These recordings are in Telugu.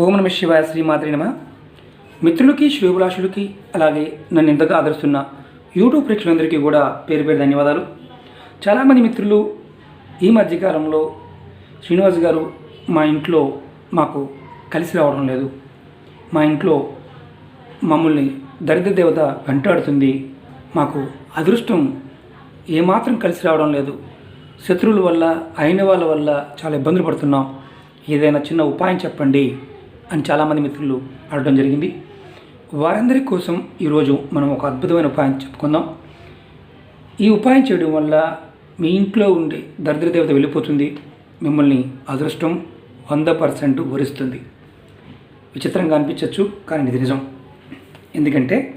ఓం నమ శివాయ శ్రీమాత్రి నమ. మిత్రులకి శ్రేభిలాషులకి అలాగే నన్ను ఇంతగా ఆదరిస్తున్న యూట్యూబ్ ప్రేక్షకులందరికీ కూడా పేరు పేరు ధన్యవాదాలు. చాలామంది మిత్రులు ఈ మధ్యకాలంలో శ్రీనివాస్ గారు మా ఇంట్లో మాకు కలిసి రావడం లేదు. మా ఇంట్లో మమ్మల్ని దరిద్ర దేవత వెంటాడుతుంది. మాకు అదృష్టం ఏమాత్రం కలిసి రావడం లేదు. శత్రువుల వల్ల అయిన వాళ్ళ వల్ల చాలా ఇబ్బందులు పడుతున్నాం. ఏదైనా చిన్న ఉపాయం చెప్పండి. అని చాలామంది మిత్రులు అడగడం జరిగింది. వారందరి కోసం ఈరోజు మనం ఒక అద్భుతమైన ఉపాయం చెప్పుకుందాం. ఈ ఉపాయం చేయడం వల్ల మీ ఇంట్లో ఉండే దరిద్ర దేవత వెళ్ళిపోతుంది. మిమ్మల్ని అదృష్టం వంద పర్సెంట్ వరిస్తుంది. విచిత్రంగా అనిపించవచ్చు కానీ ఇది నిజం. ఎందుకంటే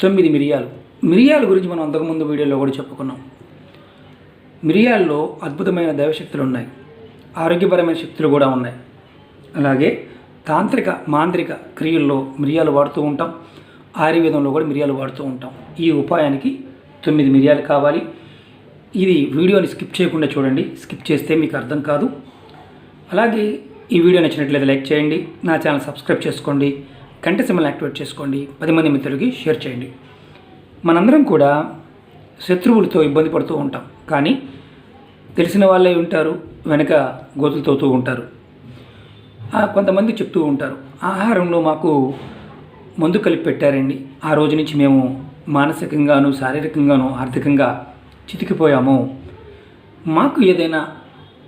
తొమ్మిది మిరియాలు. మిరియాల గురించి మనం అంతకుముందు వీడియోలో కూడా చెప్పుకున్నాం. మిరియాల్లో అద్భుతమైన దైవశక్తులు ఉన్నాయి. ఆరోగ్యపరమైన శక్తులు కూడా ఉన్నాయి. అలాగే తాంత్రిక మాంత్రిక క్రియల్లో మిరియాలు వాడుతూ ఉంటాం. ఆయుర్వేదంలో కూడా మిరియాలు వాడుతూ ఉంటాం. ఈ ఉపాయానికి తొమ్మిది మిరియాలు కావాలి. ఇది వీడియోని స్కిప్ చేయకుండా చూడండి. స్కిప్ చేస్తే మీకు అర్థం కాదు. అలాగే ఈ వీడియో నచ్చినట్లయితే లైక్ చేయండి. నా ఛానల్ సబ్స్క్రైబ్ చేసుకోండి. గంట సిమ్మల్ని యాక్టివేట్ చేసుకోండి. పది మంది మిత్రులకి షేర్ చేయండి. మనందరం కూడా శత్రువులతో ఇబ్బంది పడుతూ ఉంటాం. కానీ తెలిసిన వాళ్ళే ఉంటారు. వెనక గోతులు తోతూ ఉంటారు. కొంతమంది చెప్తూ ఉంటారు ఆహారంలో మాకు మందు కలిపి పెట్టారండి. ఆ రోజు నుంచి మేము మానసికంగాను శారీరకంగాను ఆర్థికంగా చితికిపోయాము. మాకు ఏదైనా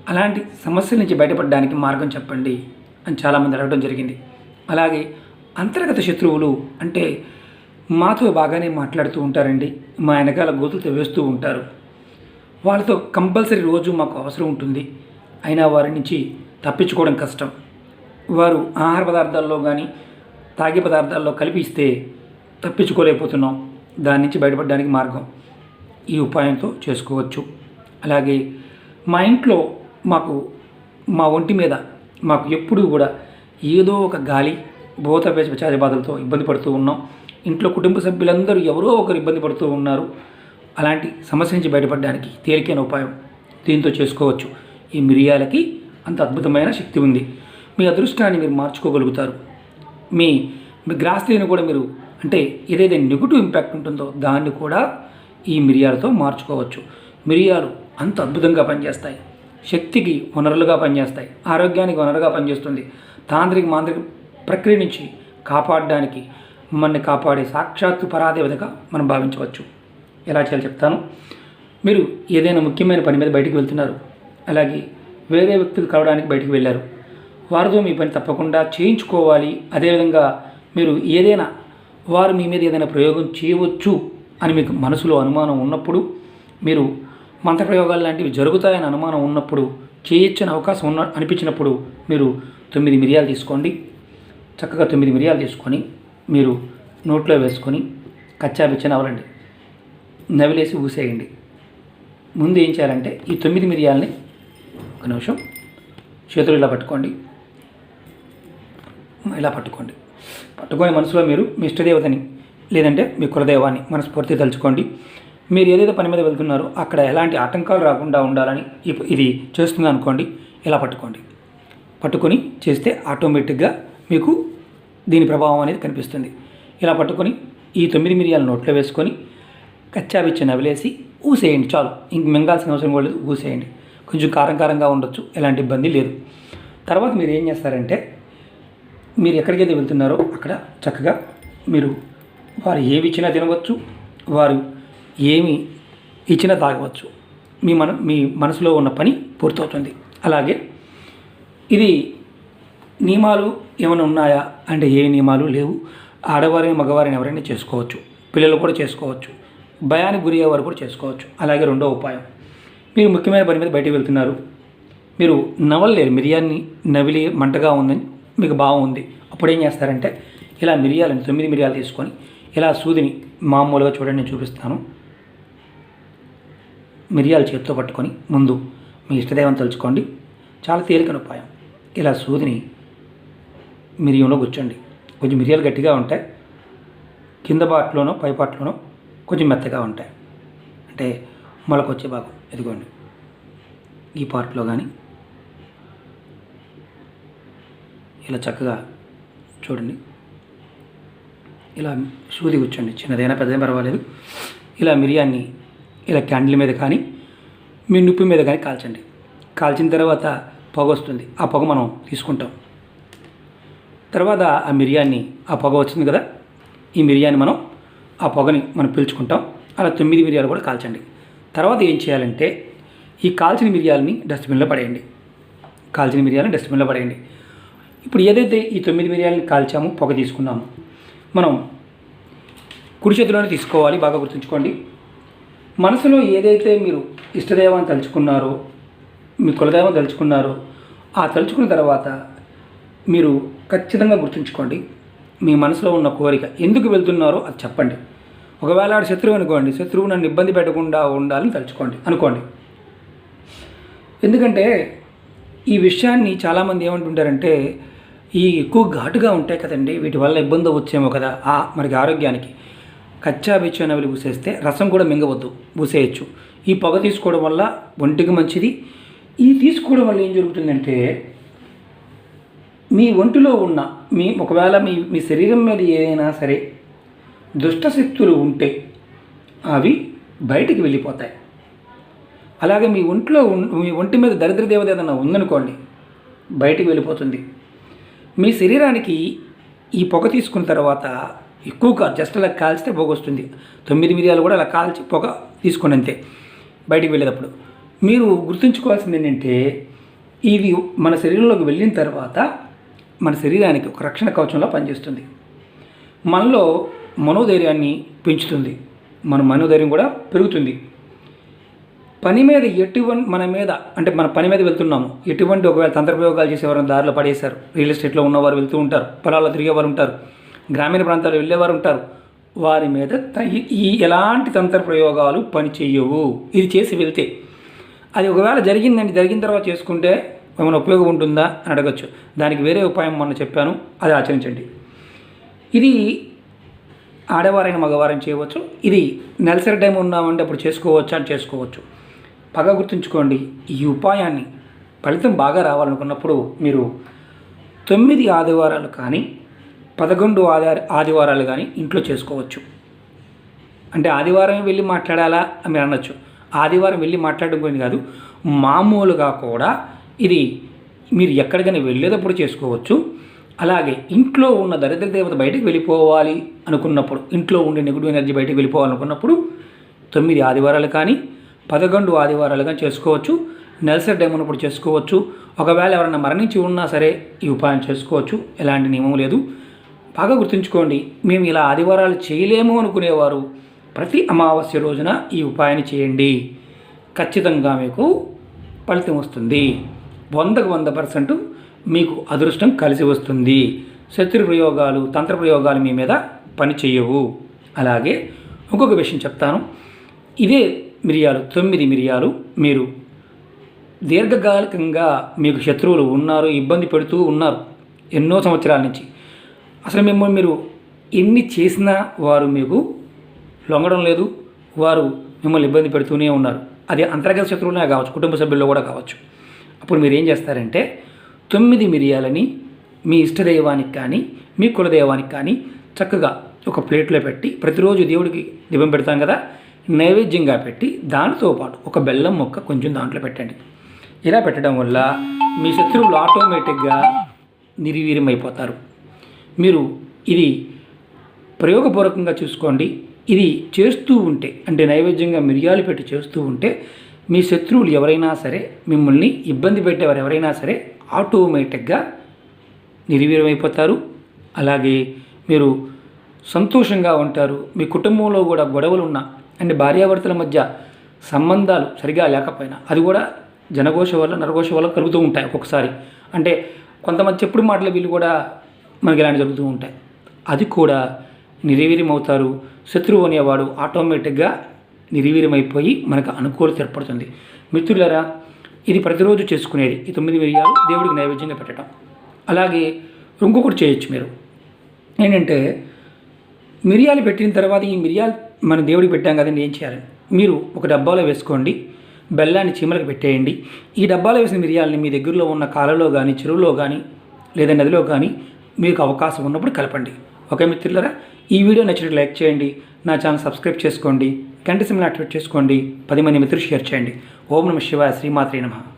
అలాంటి సమస్యల నుంచి బయటపడడానికి మార్గం చెప్పండి అని చాలామంది అడగడం జరిగింది. అలాగే అంతర్గత శత్రువులు అంటే మాతో బాగానే మాట్లాడుతూ ఉంటారండి మా వెనకాల గోతులు తవ్వేస్తూ ఉంటారు. వాళ్ళతో కంపల్సరీ రోజు మాకు అవసరం ఉంటుంది. అయినా వారి నుంచి తప్పించుకోవడం కష్టం. వారు ఆహార పదార్థాల్లో కానీ తాగే పదార్థాల్లో కలిపి ఇస్తే తప్పించుకోలేకపోతున్నాం. దాని నుంచి బయటపడడానికి మార్గం ఈ ఉపాయంతో చేసుకోవచ్చు. అలాగే మా ఇంట్లో మాకు మా ఒంటి మీద మాకు ఎప్పుడూ కూడా ఏదో ఒక గాలి భూత పిశాచ బాధలతో ఇబ్బంది పడుతూ ఉన్నాం. ఇంట్లో కుటుంబ సభ్యులందరూ ఎవరో ఒకరు ఇబ్బంది పడుతూ ఉన్నారు. అలాంటి సమస్య నుంచి బయటపడడానికి తేలికైన ఉపాయం దీంతో చేసుకోవచ్చు. ఈ మిరియాలకి అంత అద్భుతమైన శక్తి ఉంది. మీ అదృష్టాన్ని మీరు మార్చుకోగలుగుతారు. మీ మీ గ్రాస్తిని కూడా మీరు అంటే ఏదైతే నెగిటివ్ ఇంపాక్ట్ ఉంటుందో దాన్ని కూడా ఈ మిరియాలతో మార్చుకోవచ్చు. మిరియాలు అంత అద్భుతంగా పనిచేస్తాయి. శక్తికి వనరులుగా పనిచేస్తాయి. ఆరోగ్యానికి వనరుగా పనిచేస్తుంది. తాంత్రిక మాంత్రిక ప్రక్రియ నుంచి కాపాడడానికి మనల్ని కాపాడే సాక్షాత్తు పరాదేవతగా మనం భావించవచ్చు. ఎలా చేయాలో చెప్తాను. మీరు ఏదైనా ముఖ్యమైన పని మీద బయటికి వెళ్తున్నారు. అలాగే వేరే వ్యక్తులు కలవడానికి బయటికి వెళ్ళారు. వారితో మీ పని తప్పకుండా చేయించుకోవాలి. అదేవిధంగా మీరు ఏదైనా వారు మీ మీద ఏదైనా ప్రయోగం చేయవచ్చు అని మీకు మనసులో అనుమానం ఉన్నప్పుడు మీరు మంత్రప్రయోగాలు లాంటివి జరుగుతాయని అనుమానం ఉన్నప్పుడు చేయొచ్చని అవకాశం ఉన్న అనిపించినప్పుడు మీరు తొమ్మిది మిరియాలు తీసుకోండి. చక్కగా తొమ్మిది మిరియాలు తీసుకొని మీరు నోట్లో వేసుకొని కచ్చా బిచ్చ నవలండి నవిలేసి ఊసేయండి. ముందు ఏం చేయాలంటే ఈ తొమ్మిది మిరియాలని ఒక నిమిషం చేతులు ఇలా పట్టుకోండి. ఇలా పట్టుకోండి. పట్టుకొని మనసులో మీరు మీ ఇష్టదేవతని లేదంటే మీ కులదైవాన్ని మనస్ఫూర్తి తలుచుకోండి. మీరు ఏదైతే పని మీద వెళ్తున్నారో అక్కడ ఎలాంటి ఆటంకాలు రాకుండా ఉండాలని ఇది చేస్తుంది అనుకోండి. ఇలా పట్టుకోండి. పట్టుకొని చేస్తే ఆటోమేటిక్గా మీకు దీని ప్రభావం అనేది కనిపిస్తుంది. ఇలా పట్టుకొని ఈ తొమ్మిది మిరియాల నోట్లో వేసుకొని కచ్చాబిచ్చి నవిలేసి ఊసేయండి చాలు. ఇంక మింగాల్సిన అవసరం కూడా లేదు ఊసేయండి. కొంచెం కారం కారంగా ఉండొచ్చు ఎలాంటి ఇబ్బంది లేదు. తర్వాత మీరు ఏం చేస్తారంటే మీరు ఎక్కడికైతే వెళ్తున్నారో అక్కడ చక్కగా మీరు వారు ఏమి ఇచ్చినా తినవచ్చు వారు ఏమి ఇచ్చినా తాగవచ్చు. మీ మన మీ మనసులో ఉన్న పని పూర్తవుతుంది. అలాగే ఇది నియమాలు ఏమైనా ఉన్నాయా? అంటే ఏ నియమాలు లేవు. ఆడవారిని మగవారిని ఎవరైనా చేసుకోవచ్చు. పిల్లలు కూడా చేసుకోవచ్చు. భయానికి గురి అయ్యేవారు కూడా చేసుకోవచ్చు. అలాగే రెండో ఉపాయం. మీరు ముఖ్యమైన పని మీద బయటికి వెళ్తున్నారు. మీరు నవలలేరు. మిరియాన్ని నవిలి మంటగా ఉందని మీకు బాగుంది. అప్పుడు ఏం చేస్తారంటే ఇలా మిరియాలని తొమ్మిది మిరియాలు తీసుకొని ఇలా సూదిని మామూలుగా చూడండి నేను చూపిస్తాను. మిరియాలు చేతితో పట్టుకొని ముందు మీ ఇష్టదేవం తలుచుకోండి. చాలా తేలికన ఉపాయం. ఇలా సూదిని మిరియంలో కూర్చోండి కొంచెం మిరియాలు గట్టిగా ఉంటాయి. కింద పాటలోనో పై పాటలోనో కొంచెం మెత్తగా ఉంటాయి. అంటే మొలకొచ్చే భాగం ఎదుగోండి ఈ పార్ట్లో కానీ ఇలా చక్కగా చూడండి. ఇలా సూది కూర్చోండి. చిన్నదైనా పెద్దదైనా పర్వాలేదు. ఇలా మిరియాన్ని ఇలా క్యాండిల్ మీద కానీ మీ నుప్పి మీద కానీ కాల్చండి. కాల్చిన తర్వాత పొగ వస్తుంది. ఆ పొగ మనం తీసుకుంటాం. తర్వాత ఆ మిరియాన్ని ఆ పొగ వచ్చింది కదా? ఈ మిరియాన్ని మనం ఆ పొగని మనం పీల్చుకుంటాం. అలా తొమ్మిది మిరియాలు కూడా కాల్చండి. తర్వాత ఏం చేయాలంటే ఈ కాల్చిన మిరియాలని డస్ట్బిన్లో పడేయండి. కాల్చిన మిరియాలను డస్ట్బిన్లో పడేయండి. ఇప్పుడు ఏదైతే ఈ తొమ్మిది మిరియాలని కాల్చామో పొగ తీసుకున్నాము మనం కుడి చేతిలోనే తీసుకోవాలి బాగా గుర్తుంచుకోండి. మనసులో ఏదైతే మీరు ఇష్టదైవాన్ని తలుచుకున్నారో మీ కులదైవం తలుచుకున్నారో ఆ తలుచుకున్న తర్వాత మీరు ఖచ్చితంగా గుర్తుంచుకోండి మీ మనసులో ఉన్న కోరిక ఎందుకు వెళ్తున్నారో అది చెప్పండి. ఒకవేళ ఆడు శత్రువు అనుకోండి శత్రువు నన్ను ఇబ్బంది పెట్టకుండా ఉండాలని తలుచుకోండి అనుకోండి. ఎందుకంటే ఈ విషయాన్ని చాలామంది ఏమంటుంటారంటే ఈ ఎక్కువ ఘాటుగా ఉంటాయి కదండి వీటి వల్ల ఇబ్బంది వచ్చేమో కదా ఆ మనకి ఆరోగ్యానికి. కచ్చా బిచ్చా పూసేస్తే రసం కూడా మింగవద్దు పూసేయచ్చు. ఈ పొగ తీసుకోవడం వల్ల ఒంటికి మంచిది. ఈ తీసుకోవడం వల్ల ఏం జరుగుతుందంటే మీ ఒంటిలో ఉన్న మీ ఒకవేళ మీ మీ శరీరం మీద ఏదైనా సరే దుష్ట శక్తులు ఉంటే అవి బయటికి వెళ్ళిపోతాయి. అలాగే మీ ఒంట్లో మీ ఒంటి మీద దరిద్ర దేవత ఏదైనా ఉందనుకోండి బయటికి వెళ్ళిపోతుంది. మీ శరీరానికి ఈ పొగ తీసుకున్న తర్వాత ఎక్కువగా జస్ట్ అలా కాల్చితే పొగ వస్తుంది. తొమ్మిది మిరియాలు కూడా అలా కాల్చి పొగ తీసుకుని అంతే బయటికి వెళ్ళేటప్పుడు. మీరు గుర్తుంచుకోవాల్సింది ఏంటంటే ఇది మన శరీరంలోకి వెళ్ళిన తర్వాత మన శరీరానికి ఒక రక్షణ కవచంలో పనిచేస్తుంది. మనలో మనోధైర్యాన్ని పెంచుతుంది. మన మనోధైర్యం కూడా పెరుగుతుంది. పని మీద ఎటువంటి మన మీద అంటే మన పని మీద వెళ్తున్నాము. ఎటువంటి ఒకవేళ తంత్రప్రయోగాలు చేసే చేసేవారు దారిలో పడేశారు. రియల్ ఎస్టేట్లో ఉన్నవారు వెళ్తూ ఉంటారు. పొలాల్లో తిరిగేవారు ఉంటారు. గ్రామీణ ప్రాంతాల్లో వెళ్ళేవారు ఉంటారు. వారి మీద ఈ- ఎలాంటి తంత్ర ప్రయోగాలు పని చెయ్యవు. ఇది చేసి వెళ్తే. అది ఒకవేళ జరిగిందండి జరిగిన తర్వాత చేసుకుంటే ఏమైనా ఉపయోగం ఉంటుందా అని అడగచ్చు. దానికి వేరే ఉపాయం మొన్న చెప్పాను. అది ఆచరించండి. ఇది ఆడవారైన మగవారైన చేయవచ్చు. ఇది నెలసరి టైం ఉన్నామంటే అప్పుడు చేసుకోవచ్చు అని చేసుకోవచ్చు. బాగా గుర్తుంచుకోండి. ఈ ఉపాయాన్ని ఫలితం బాగా రావాలనుకున్నప్పుడు మీరు తొమ్మిది ఆదివారాలు కానీ పదకొండు ఆది ఆదివారాలు కానీ ఇంట్లో చేసుకోవచ్చు. అంటే ఆదివారం వెళ్ళి మాట్లాడాలా అని మీరు అనొచ్చు. ఆదివారం వెళ్ళి మాట్లాడడం గురించి కాదు మామూలుగా కూడా ఇది మీరు ఎక్కడికైనా వెళ్ళేటప్పుడు చేసుకోవచ్చు. అలాగే ఇంట్లో ఉన్న దరిద్ర దేవత బయటకు వెళ్ళిపోవాలి అనుకున్నప్పుడు ఇంట్లో ఉండే నెగిటివ్ ఎనర్జీ బయటకు వెళ్ళిపోవాలనుకున్నప్పుడు తొమ్మిది ఆదివారాలు కానీ పదకొండు ఆదివారాలుగా చేసుకోవచ్చు. నెలసరి డెమోను ఉన్నప్పుడు చేసుకోవచ్చు. ఒకవేళ ఎవరైనా మరణించి ఉన్నా సరే ఈ ఉపాయం చేసుకోవచ్చు. ఎలాంటి నియమం లేదు. బాగా గుర్తుంచుకోండి మేము ఇలా ఆదివారాలు చేయలేము అనుకునేవారు. ప్రతి అమావాస్య రోజున ఈ ఉపాయాన్ని చేయండి. ఖచ్చితంగా మీకు ఫలితం వస్తుంది. వందకు వంద పర్సెంట్ మీకు అదృష్టం కలిసి వస్తుంది. శత్రు ప్రయోగాలు తంత్ర ప్రయోగాలు మీ మీద పని చేయవు. అలాగే ఇంకొక విషయం చెప్తాను. ఇదే మిరియాలు తొమ్మిది మిరియాలు మీరు. దీర్ఘకాలికంగా మీకు శత్రువులు ఉన్నారు ఇబ్బంది పెడుతూ ఉన్నారు ఎన్నో సంవత్సరాల నుంచి. అసలు మిమ్మల్ని మీరు ఎన్ని చేసినా వారు మీకు లొంగడం లేదు వారు మిమ్మల్ని ఇబ్బంది పెడుతూనే ఉన్నారు. అది అంతర్గత శత్రువులనే కావచ్చు కుటుంబ సభ్యుల్లో కూడా కావచ్చు. అప్పుడు మీరు ఏం చేస్తారంటే తొమ్మిది మిరియాలని మీ ఇష్టదైవానికి కానీ మీ కులదైవానికి కానీ చక్కగా ఒక ప్లేట్లో పెట్టి ప్రతిరోజు దేవుడికి దీపం పెడతాం కదా నైవేద్యంగా పెట్టి దానితో పాటు ఒక బెల్లం ముక్క కొంచెం దాంట్లో పెట్టండి. ఇలా పెట్టడం వల్ల మీ శత్రువులు ఆటోమేటిక్గా నిర్వీర్యమైపోతారు. మీరు ఇది ప్రయోగపూర్వకంగా చూసుకోండి. ఇది చేస్తూ ఉంటే అంటే నైవేద్యంగా మిరియాలు పెట్టి చేస్తూ ఉంటే మీ శత్రువులు ఎవరైనా సరే మిమ్మల్ని ఇబ్బంది పెట్టేవారు ఎవరైనా సరే ఆటోమేటిక్గా నిర్వీర్యమైపోతారు. అలాగే మీరు సంతోషంగా ఉంటారు. మీ కుటుంబంలో కూడా గొడవలు అండ్ భార్యాభర్తల మధ్య సంబంధాలు సరిగా లేకపోయినా అది కూడా జనఘోష వల్ల నరఘోష వల్ల కలుగుతూ ఉంటాయి ఒక్కొక్కసారి. అంటే కొంతమంది చెప్పుడు మాటల వీళ్ళు కూడా మనకి ఇలాంటి జరుగుతూ ఉంటాయి. అది కూడా నిర్వీర్యమవుతారు. శత్రువు అనేవాడు ఆటోమేటిక్గా నిర్వీర్యమైపోయి మనకు అనుకూలత ఏర్పడుతుంది. మిత్రులరా ఇది ప్రతిరోజు చేసుకునేది ఈ తొమ్మిది మిరియాలు దేవుడికి నైవేద్యంగా పెట్టడం. అలాగే ఇంకొకటి చేయొచ్చు మీరు. ఏంటంటే మిరియాలు పెట్టిన తర్వాత ఈ మిరియాలు మన దేవుడికి పెట్టాం కదండి ఏం చేయాలి? మీరు ఒక డబ్బాలో వేసుకోండి బెల్లాన్ని చీమలకు పెట్టేయండి. ఈ డబ్బాలో వేసిన మిరియాలని మీ దగ్గరలో ఉన్న కాలలో కానీ చెరువులో కానీ లేదా నదిలో కానీ మీకు అవకాశం ఉన్నప్పుడు కలపండి. ఓకే మిత్రులరా? ఈ వీడియో నచ్చినట్టు లైక్ చేయండి నా ఛానల్ సబ్స్క్రైబ్ చేసుకోండి గంట సిమ్ని యాక్టివేట్ చేసుకోండి పది మంది మిత్రులు షేర్ చేయండి. ఓం నమ శివాయ శ్రీమాత్రి నమః.